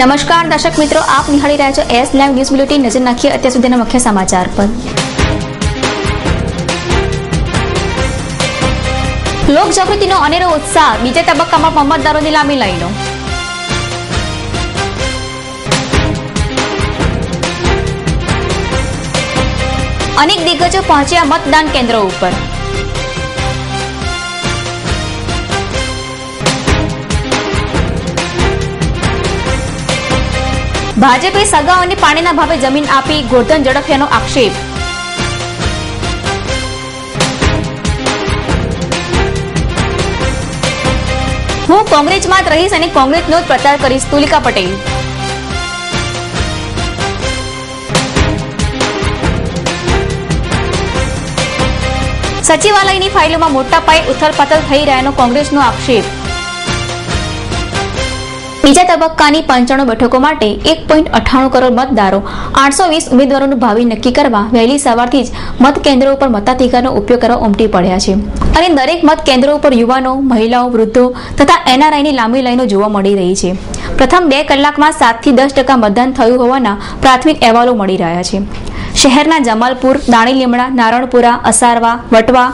નમસ્કાર, દર્શક મિત્રો, આપ નિહાળી રહ્યા છો એસ લાઈવ ન્યૂઝ બુલેટિન. નજર નાખીએ અત્યાર સુધીના મુખ્ય સમાચાર પર. લોક જાગૃતિનો અનેરો ઉત્સાહ. બીજા તબક્કામાં મતદારોની લાંબી લાઈનો. અનેક દિગ્ગજો પહોંચ્યા મતદાન કેન્દ્રો ઉપર. ભાજપે સગાઓને પાણીના ભાવે જમીન આપી ગોરધન ઝડપ્યાનો આક્ષેપ. હું કોંગ્રેસમાં જ રહીશ અને કોંગ્રેસનો જ પ્રચાર કરીશ, તુલિકા પટેલ. સચિવાલયની ફાઇલોમાં મોટા પાયે ઉથલપાથલ થઈ રહ્યાનો કોંગ્રેસનો આક્ષેપ. બીજા તબક્કાની પંચાણું બેઠકો માટે એક પોઈન્ટ અઠ્ઠાણું કરોડ મતદારો, આઠસો વીસ ઉમેદવારોનું ભાવિ નક્કી કરવા વહેલી સવારથી જ મત કેન્દ્રો ઉપર મતાધિકારનો ઉપયોગ કરવા ઉમટી પડ્યા છે. અને દરેક મત કેન્દ્રો ઉપર યુવાનો, મહિલાઓ, વૃદ્ધો તથા એનઆરઆઈની લાંબી લાઈનો જોવા મળી રહી છે. પ્રથમ બે કલાકમાં સાતથી દસ ટકા મતદાન થયું હોવાના પ્રાથમિક અહેવાલો મળી રહ્યા છે. શહેરના જમાલપુર, દાણી લીમડા, નારણપુરા, અસારવા, વટવા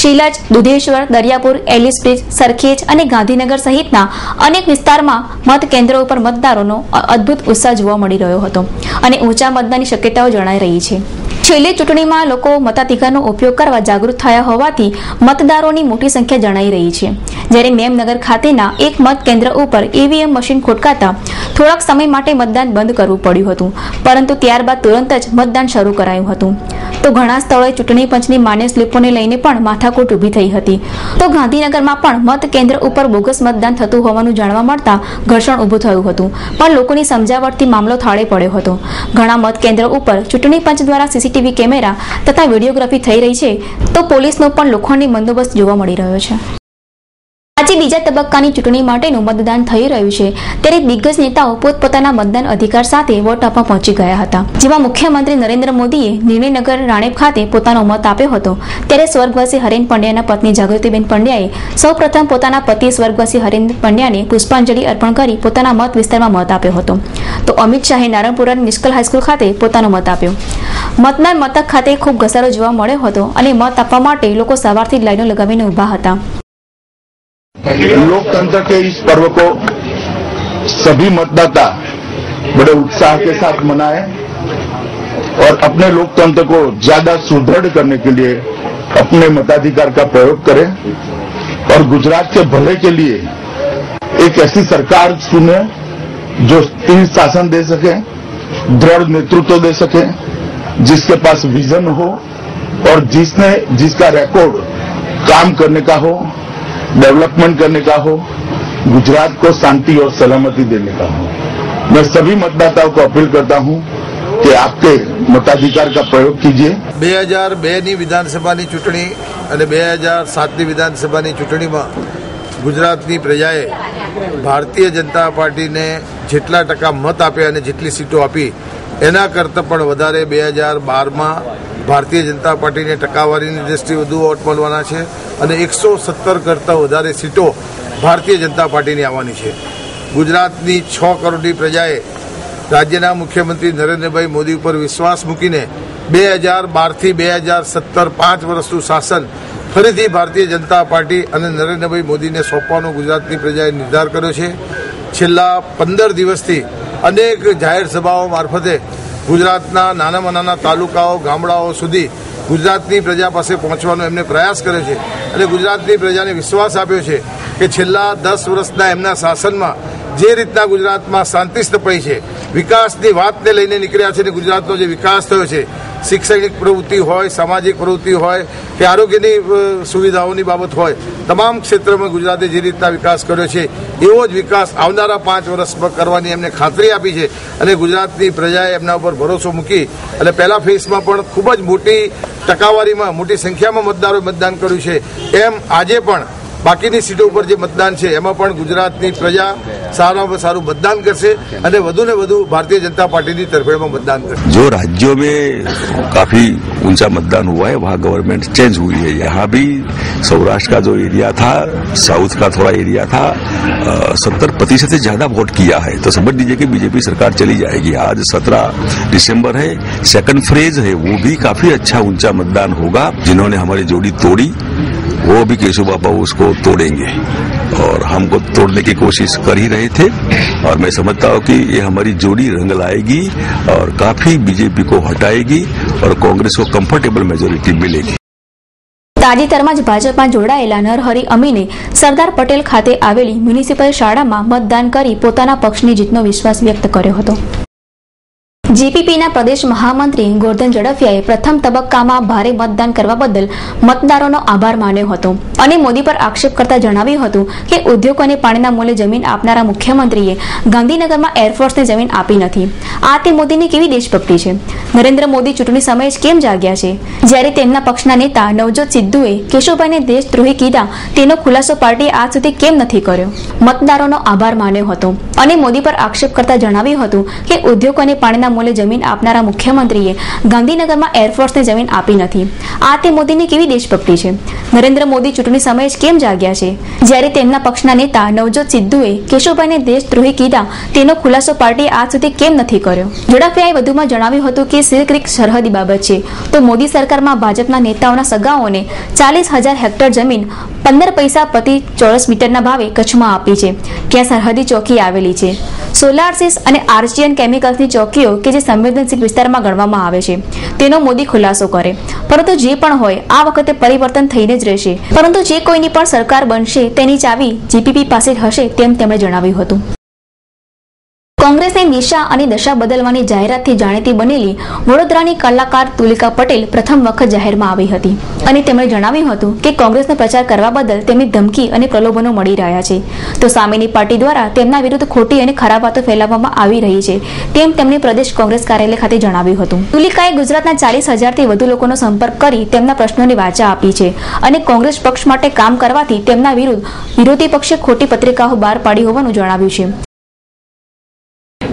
શીલજ, દુધેશ્વર, દરિયાપુર, એલિસ બ્રિજ, સરખેજ અને ગાંધીનગર સહિતના અનેક વિસ્તારમાં મત કેન્દ્રો ઉપર મતદારોનો અદ્ભુત ઉત્સાહ જોવા મળી રહ્યો હતો અને ઊંચા મતદાનની શક્યતાઓ જણાઈ રહી છે. છેલ્લી ચૂંટણીમાં લોકો મતાધિકારનો ઉપયોગ કરવા જાગૃત થયા હોવાથી મતદારોની મોટી સંખ્યા જણાઈ રહી છે. જ્યારે મેમનગર ખાતેના એક મત કેન્દ્ર ઉપર ઈવીએમ મશીન ખોટકાતા થોડાક સમય માટે મતદાન બંધ કરવું પડ્યું હતું, પરંતુ ત્યારબાદ તુરંત જ મતદાન શરૂ કરાયું હતું. તો ઘણા સ્થળોએ ચૂંટણી પંચની માન્ય સ્લીપોને લઈને પણ માથાકૂટ ઊભી થઈ હતી. તો ગાંધીનગરમાં પણ મત કેન્દ્ર ઉપર બોગસ મતદાન થતું હોવાનું જાણવા મળતા ઘર્ષણ ઊભું થયું હતું. પણ લોકોની સમજાવટથી મામલો થાળે પડ્યો હતો. ઘણા મત કેન્દ્ર ઉપર ચૂંટણી પંચ દ્વારા સીસીટીવી કેમેરા તથા વિડીયોગ્રાફી થઈ રહી છે, તો પોલીસનો પણ લોખંડી બંદોબસ્ત જોવા મળી રહ્યો છે. આજે બીજા તબક્કાની ચૂંટણી માટેનું મતદાન થઈ રહ્યું છે. ત્યારે દિગ્ગજ નેતાઓ પોતપોતાના મતદાન અધિકાર સાથે વોટ આપવા પહોંચી ગયા હતા. જેમાં મુખ્યમંત્રી નરેન્દ્ર મોદીએ નિર્ણયનગર રાણેપ ખાતે પોતાનો મત આપ્યો હતો. ત્યારે સ્વર્ગવાસી હરેન પંડ્યાના પત્ની જાગૃતિબેન પંડ્યાએ સૌપ્રથમ પોતાના પતિ સ્વર્ગવાસી હરેન પંડ્યાને પુષ્પાંજલિ અર્પણ કરી પોતાના મત વિસ્તારમાં મત આપ્યો હતો. તો અમિત શાહે નારણપુરાની નિષ્કલ હાઈસ્કૂલ ખાતે પોતાનો મત આપ્યો. મતદાન મથક ખાતે ખૂબ ઘસારો જોવા મળ્યો હતો અને મત આપવા માટે લોકો સવારથી લાઈનો લગાવીને ઊભા હતા. लोकतंत्र के इस पर्व को सभी मतदाता बड़े उत्साह के साथ मनाएँ और अपने लोकतंत्र को ज़्यादा सुदृढ़ करने के लिए अपने मताधिकार का प्रयोग करें। और गुजरात के भले के लिए एक ऐसी सरकार चुने जो तीन शासन दे सके, दृढ़ नेतृत्व दे सके, जिसके पास विजन हो और जिसने, जिसका रिकॉर्ड काम करने का हो। डेवलपमेंट करने का हो गुजरात को शांति और सलामती देने का हो मैं सभी मतदाताओं को अपील करता हूं कि आपके मताधिकार का प्रयोग कीजिए બે હજાર બેની વિધાનસભાની ચૂંટણી અને બે હજાર સાતની વિધાનસભાની ચૂંટણીમાં ગુજરાતની પ્રજાએ ભારતીય જનતા પાર્ટીને જેટલા ટકા મત આપ્યા અને જેટલી સીટો આપી એના કરતાં પણ વધારે બે હજાર બારમાં ભારતીય જનતા પાર્ટીને ટકાવારીની દ્રષ્ટિએ વધુ વોટ મળવાના છે અને એકસો સત્તર કરતાં વધારે સીટો ભારતીય જનતા પાર્ટીની આવવાની છે. ગુજરાતની છ કરોડની પ્રજાએ રાજ્યના મુખ્યમંત્રી નરેન્દ્રભાઈ મોદી ઉપર વિશ્વાસ મૂકીને બે હજાર બારથી બે હજાર સત્તર પાંચ વર્ષનું શાસન ફરીથી ભારતીય જનતા પાર્ટી અને નરેન્દ્રભાઈ મોદીને સોંપવાનો ગુજરાતની પ્રજાએ નિર્ધાર કર્યો છે. છેલ્લા પંદર દિવસથી અનેક જાહેર સભાઓ મારફતે ગુજરાતના નાનામાં નાના તાલુકાઓ, ગામડાઓ સુધી ગુજરાતની પ્રજા પાસે પહોંચવાનો એમને પ્રયાસ કર્યો છે અને ગુજરાતની પ્રજાને વિશ્વાસ આપ્યો છે કે છેલ્લા દસ વર્ષના એમના શાસનમાં જે રીતના ગુજરાતમાં શાંતિ સ્થપાઈ છે, વિકાસની વાતને લઈને નીકળ્યા છે અને ગુજરાતનો જે વિકાસ થયો છે શૈક્ષણિક પ્રવૃત્તિ હોય, સામાજિક પ્રવૃત્તિ હોય, કે આરોગ્યની સુવિધાઓની બાબત હોય, તમામ ક્ષેત્રમાં ગુજરાતે જે રીતના વિકાસ કર્યો છે, એવો જ વિકાસ આવનારા પાંચ વર્ષમાં કરવાની એમને ખાતરી આપી છે અને ગુજરાતની પ્રજાએ એમના ઉપર ભરોસો મૂકી અને પહેલા ફેઝમાં પણ ખૂબ જ મોટી ટકાવારીમાં, મોટી સંખ્યામાં મતદારોએ મતદાન કર્યું છે. એમ આજે પણ બાકીની સીટો ઉપર જે મતદાન છે એમાં પણ ગુજરાતની પ્રજા સારામાં સારું મતદાન કરશે અને વધુ ને વધુ ભારતીય જનતા પાર્ટીની તરફેણમાં મતદાન કરશે जो राज्यों में काफी ऊंचा मतदान हुआ है वहाँ गवर्नमेंट चेंज हुई है यहाँ भी सौराष्ट्र का जो एरिया था साउथ का थोड़ा एरिया था सत्तर प्रतिशत से ज्यादा वोट किया है तो समझ लीजिए कि बीजेपी सरकार चली जाएगी आज सत्रह दिसंबर है सेकंड फ्रेज है वो भी काफी अच्छा ऊंचा मतदान होगा जिन्होंने हमारी जोड़ी तोड़ी वो अभी केशव बाबा उसको तोड़ेंगे और हमको तोड़ने की कोशिश कर ही रहे थे और मैं समझता हूँ कि ये हमारी जोड़ी रंग लाएगी और काफी बीजेपी को हटाएगी और कांग्रेस को कंफर्टेबल मेजोरिटी मिलेगी તાજેતરમાં જ ભાજપમાં જોડાયેલા નરહરી અમીને સરદાર પટેલ ખાતે આવેલી મ્યુનિસિપલ શાળામાં મતદાન કરી પોતાના પક્ષની જીતનો વિશ્વાસ વ્યક્ત કર્યો હતો જેપીપીના પ્રદેશ મહામંત્રી ગોરધન ઝડફિયાએ પ્રથમ તબક્કામાં ભારે મતદાન કરવા બદલ મતદારોનો આભાર માન્યો હતો. અને મોદી પર આક્ષેપ કરતા જણાવ્યું હતું કે ઉદ્યોગોને પાણીના મૂલ્ય જમીન આપનારા મુખ્યમંત્રીએ ગાંધીનગરમાં એરફોર્સને જમીન આપી નથી. આ તે મોદીની કેવી દેશભક્તિ છે? નરેન્દ્ર મોદી ચૂંટણી સમયે જ કેમ જાગ્યા છે? જ્યારે તેમના પક્ષના નેતા નવજોત સિદ્ધુએ કેશુભાઈને દેશદ્રોહી કીધા, તેનો ખુલાસો પાર્ટીએ આજ સુધી કેમ નથી કર્યો? મતદારોનો આભાર માન્યો હતો. અને મોદી પર આક્ષેપ કરતા જણાવ્યું હતું કે ઉદ્યોગોને પાણીના મૂલ્યે જમીન આપનારા મુખ્યમંત્રીએ ગાંધીનગરમાં એરફોર્સને જમીન આપી નથી. આ તે મોદીની કેવી દેશભક્તિ છે? નરેન્દ્ર મોદી ચૂંટણી સમયે જ કેમ જાગ્યા છે? જ્યારે તેમના પક્ષના નેતા નવજોત સિદ્ધુએ કેશુભાઈને દેશદ્રોહી કીધા, તેનો ખુલાસો પાર્ટીએ આજ સુધી કેમ નથી કર્યો? ઝડપિયાએ વધુમાં જણાવ્યું હતું કે સિલ્ક સરહદી બાબત છે. તો મોદી સરકારમાં ભાજપના નેતાઓના સગાઓને ચાલીસ હજાર હેક્ટર જમીન પંદર પૈસા પ્રતિ ચોરસ મીટરના ભાવે કચ્છમાં આપી છે. ત્યાં સરહદી ચોકી આવેલી છે? સોલારસિસ અને આર્ચિયન કેમિકલ્સની ચોકીઓ કે જે સંવેદનશીલ વિસ્તારમાં ગણવામાં આવે છે, તેનો મોદી ખુલાસો કરે. પરંતુ જે પણ હોય, આ વખતે પરિવર્તન થઈને જ રહેશે. પરંતુ જે કોઈની પણ સરકાર બનશે, તેની ચાવી જીપીપી પાસે હશે તેમ તેમણે જણાવ્યું હતું. કોંગ્રેસની દિશા અને દશા બદલવાની જાહેરાતથી જાણીતી બનેલી વડોદરાની કલાકાર તુલિકા પટેલ પ્રથમ વખત જાહેરમાં આવી હતી. અને તેમણે જણાવ્યું હતું કે કોંગ્રેસનો પ્રચાર કરવા બદલ તેમને ધમકી અને પ્રલોભનો મળી રહ્યા છે. તો સામેની પાર્ટી દ્વારા તેમના વિરુદ્ધ ખોટી અને ખરાબ વાતો ફેલાવવામાં આવી રહી છે, તેમ તેમણે પ્રદેશ કોંગ્રેસ કાર્યાલય ખાતે જણાવ્યું હતું. તુલિકાએ ગુજરાતના ચાલીસ હજારથી વધુ લોકોનો સંપર્ક કરી તેમના પ્રશ્નોની વાચા આપી છે અને કોંગ્રેસ પક્ષ માટે કામ કરવાથી તેમના વિરુદ્ધ વિરોધી પક્ષે ખોટી પત્રિકાઓ બહાર પાડી હોવાનું જણાવ્યું છે.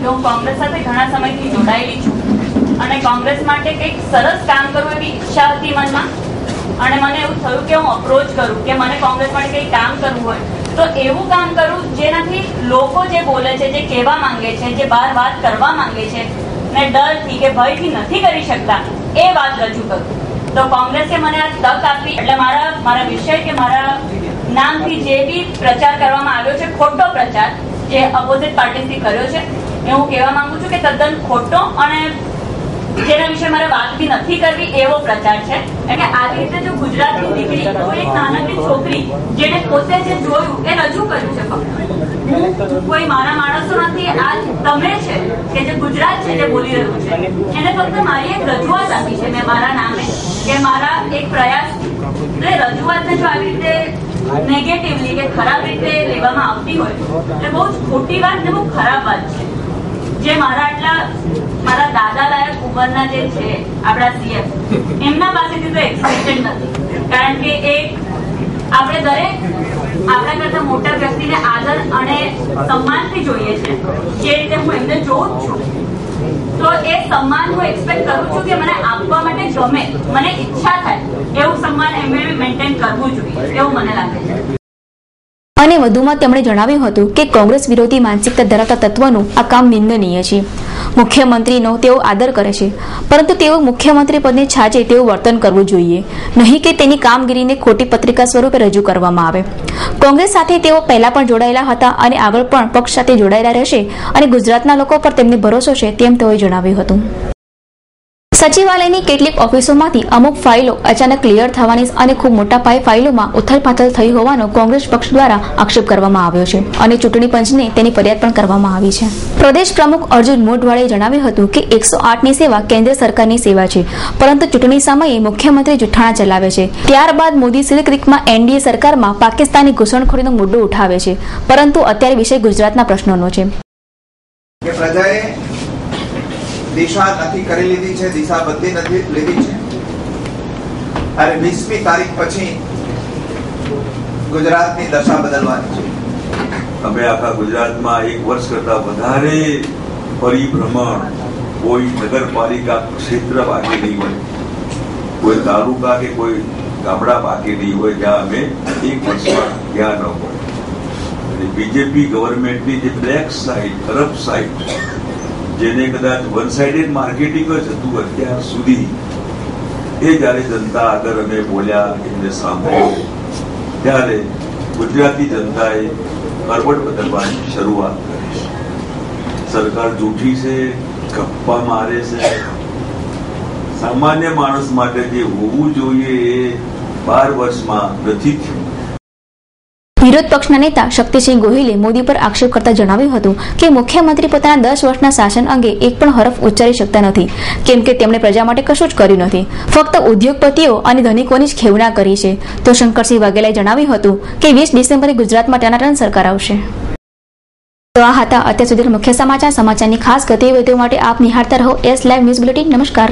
હું કોંગ્રેસ સાથે ઘણા સમયથી જોડાયેલી છું. અને કોંગ્રેસ માટે કંઈક સરસ કામ કરવું એવી ઈચ્છા હતી મનમાં. અને મને એવું થયું કે હું અપ્રોચ કરું, કે મને કોંગ્રેસ માટે કંઈક કામ કરવું હોય. તો એવું કામ કરું જેનાથી લોકો જે બોલે છે, જે કહેવા માંગે છે, જે બાર વાત કરવા માંગે છે ને ડરથી કે ભયથી નથી કરી શકતા, એ વાત રજૂ કરું. તો કોંગ્રેસે મને આ તક આપી, એટલે મારા મારા વિષય કે મારા નામથી જે બી પ્રચાર કરવામાં આવ્યો છે, ખોટો પ્રચાર જે અપોઝિટ પાર્ટીથી કર્યો છે એ હું કહેવા માંગુ છું કે તદ્દન ખોટો અને જેના વિશે મારે વાત બી નથી કરવી એવો પ્રચાર છે. એટલે આવી રીતે જો ગુજરાતની દીકરી કોઈ એક નાનકડી છોકરી જેને પોતે જે જોયું એ રજૂ કર્યું છે કોઈ મારા માણસો નથી, આ તમે છે કે જે ગુજરાત છે જે બોલી રહ્યું છે. એને ફક્ત મારી એક રજૂઆત આપી છે મેં મારા નામે, કે મારા એક પ્રયાસ એટલે રજૂઆતને જો આવી રીતે નેગેટિવલી કે ખરાબ રીતે લેવામાં આવતી હોય, એટલે બહુ જ ખોટી વાત ને બહુ ખરાબ વાત છે. જે મારા આટલા મારા દાદા લાયક ઉંમરના જે છે, આપણા સીએમ એમના પાસેથી તો એક્સપેક્ટેડ નથી. કારણ કે એક આપણે દરેક, આપણા કરતા મોટા વ્યક્તિને આદર અને સન્માનથી જોઈએ છે. જે રીતે હું એમને જોઉં છું. તો એ સન્માન હું એક્સપેક્ટ કરું છું કે મને આપવા માટે ગમે. મને ઈચ્છા થાય. એવું સન્માન એમને મેન્ટેન કરવું જોઈએ. એવું મને લાગે છે. અને વધુમાં તેમણે જણાવ્યું હતું કે કોંગ્રેસ વિરોધી માનસિકતા ધરાવતા તત્વનું આ કામ નિંદનીય છે. મુખ્યમંત્રીનો તેઓ આદર કરે છે, પરંતુ તેઓ મુખ્યમંત્રી પદને છાજે તેવું વર્તન કરવું જોઈએ, નહીં કે તેની કામગીરીને ખોટી પત્રિકા સ્વરૂપે રજૂ કરવામાં આવે. કોંગ્રેસ સાથે તેઓ પહેલા પણ જોડાયેલા હતા અને આગળ પણ પક્ષ સાથે જોડાયેલા રહેશે અને ગુજરાતના લોકો પર તેમને ભરોસો છે તેમ તેઓએ જણાવ્યું હતું. સચિવાલયની કેટલીક ઓફિસોમાંથી અમુક ફાઇલો અચાનક ક્લિયર થવાની અને ખૂબ મોટા પાયે ફાઇલોમાં ઉથલપાથલ થઈ હોવાનો કોંગ્રેસ પક્ષ દ્વારા આક્ષેપ કરવામાં આવ્યો છે અને ચૂંટણી પંચને તેની ફરિયાદ પણ કરવામાં આવી છે. પ્રદેશ પ્રમુખ અર્જુન મોઢવાડે જણાવ્યું હતું કે એકસો આઠની સેવા કેન્દ્ર સરકારની સેવા છે, પરંતુ ચૂંટણી સમયે મુખ્યમંત્રી જુઠ્ઠાણા ચલાવે છે. ત્યારબાદ મોદી સિલ્ક ક્રીકમાં એનડીએ સરકારમાં પાકિસ્તાની ઘૂસણખોરીનો મુદ્દો ઉઠાવે છે, પરંતુ અત્યારે વિષય ગુજરાતના પ્રશ્નોનો છે. પ્રજાએ દિશા નક્કી કરી લીધી છે દિશાબંધી નથી લીધી છે. અને વીસમી તારીખ પછી ગુજરાતની દશા બદલવાની છે. અમે આખા ગુજરાતમાં એક વર્ષ કરતા વધારે પરિભ્રમણ કોઈ નગરપાલિકા ક્ષેત્ર બાકી નહીં હોય. કોઈ તાલુકા કે કોઈ ગામડા બાકી નહીં હોય, જ્યાં અમે એક વર્ષમાં ગયા ન હોય. અને બીજેપી ગવર્મેન્ટની જે બ્લેક સાઇડ કરપ્ટ સાઇડ જેને કદાચ વન સાઇડેડ માર્કેટિંગ જ હતું અત્યાર સુધી, એ જ્યારે જનતા આગળ અમે બોલ્યા, એમને સાંભળ્યું. ત્યારે ગુજરાતી જનતાએ કરવટ બદલવાની શરૂઆત કરી છે. સરકાર જૂઠી છે, ગપ્પા મારે છે. સામાન્ય માણસ માટે જે હોવું જોઈએ એ બાર વર્ષમાં નથી થયું. વિરોધ પક્ષના નેતા શક્તિસિંહ ગોહિલે મોદી પર આક્ષેપ કરતા જણાવ્યું હતું કે મુખ્યમંત્રી પોતાના દસ વર્ષના શાસન અંગે એક પણ હરફ ઉચ્ચારી શકતા નથી. કેમ કે તેમણે પ્રજા માટે કશું જ કર્યું નથી. ફક્ત ઉદ્યોગપતિઓ અને ધનિકોની જ ખેવના કરી છે. તો શંકરસિંહ વાઘેલાએ જણાવ્યું હતું કે વીસ ડિસેમ્બરે ગુજરાતમાં ટનાટન સરકાર આવશે. તો આ હતા અત્યાર સુધી મુખ્ય સમાચાર. સમાચારની ખાસ ગતિવિધિઓ માટે આપ નિહાળતા રહો એસ લાઈવ ન્યૂઝ બુલેટિન નમસ્કાર.